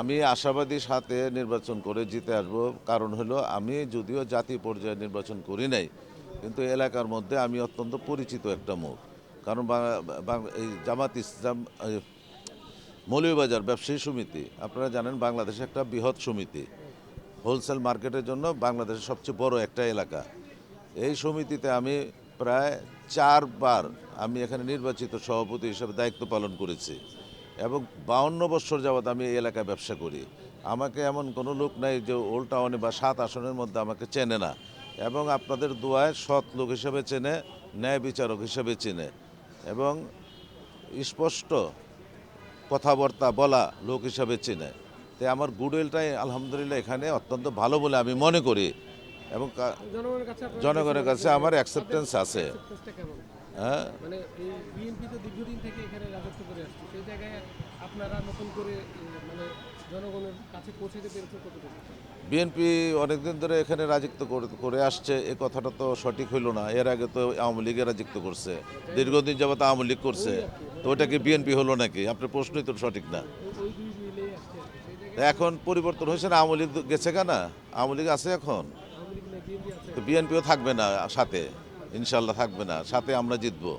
আমি আশাবাদী সাথে নির্বাচন করে জিতে আসব। কারণ হলো, আমি যদিও জাতীয় পর্যায়ে নির্বাচন করি নাই, কিন্তু এলাকার মধ্যে আমি অত্যন্ত পরিচিত একটা মুখ। কারণ এই জামাত ইসলাম মৌলভীবাজার ব্যবসায়ী সমিতি, আপনারা জানেন বাংলাদেশে একটা বৃহৎ সমিতি। হোলসেল মার্কেটের জন্য বাংলাদেশের সবচেয়ে বড় একটা এলাকা। এই সমিতিতে আমি প্রায় চারবার আমি এখানে নির্বাচিত সভাপতি হিসেবে দায়িত্ব পালন করেছি। এবং বাউন্ন বছর যাবৎ আমি এই এলাকায় ব্যবসা করি। আমাকে এমন কোনো লোক নাই যে ওল্ড টাউনে বা সাত আসনের মধ্যে আমাকে চেনে না। এবং আপনাদের দোয়ায় সৎ লোক হিসেবে চেনে ন্যায় বিচারক হিসেবে চেনে। এবং স্পষ্ট কথাবার্তা বলা লোক হিসাবে চেনে। তাই আমার গুডউইলটাই আলহামদুলিল্লাহ এখানে অত্যন্ত ভালো বলে আমি মনে করি। এবং জনগণের কাছে আমার অ্যাকসেপ্টেন্স আছে। হ্যাঁ? আসছে। সেই জায়গায় আপনারা নতুন করে মানে জনগণের কাছে কতটুকু? বিএনপি অনেকদিন ধরে এখানে রাজত্ব করে- আসছে। এ কথাটা তো সঠিক হইল না। এর আগে তো আওয়ামী লীগের রাজত্ব করছে। দীর্ঘদিন যাবত আওয়ামী লীগ করছে। তো ওটা কি বিএনপি হলো নাকি? আপনার প্রশ্নই তো সঠিক না। এখন পরিবর্তন হয়েছে না? আওয়ামী লীগ গেছে কেনা? আওয়ামী লীগ আছে এখন। লীগ তো বিএনপিও থাকবে না সাথে। ইনশাল্লাহ থাকবে না। সাথে আমরা জিতবো।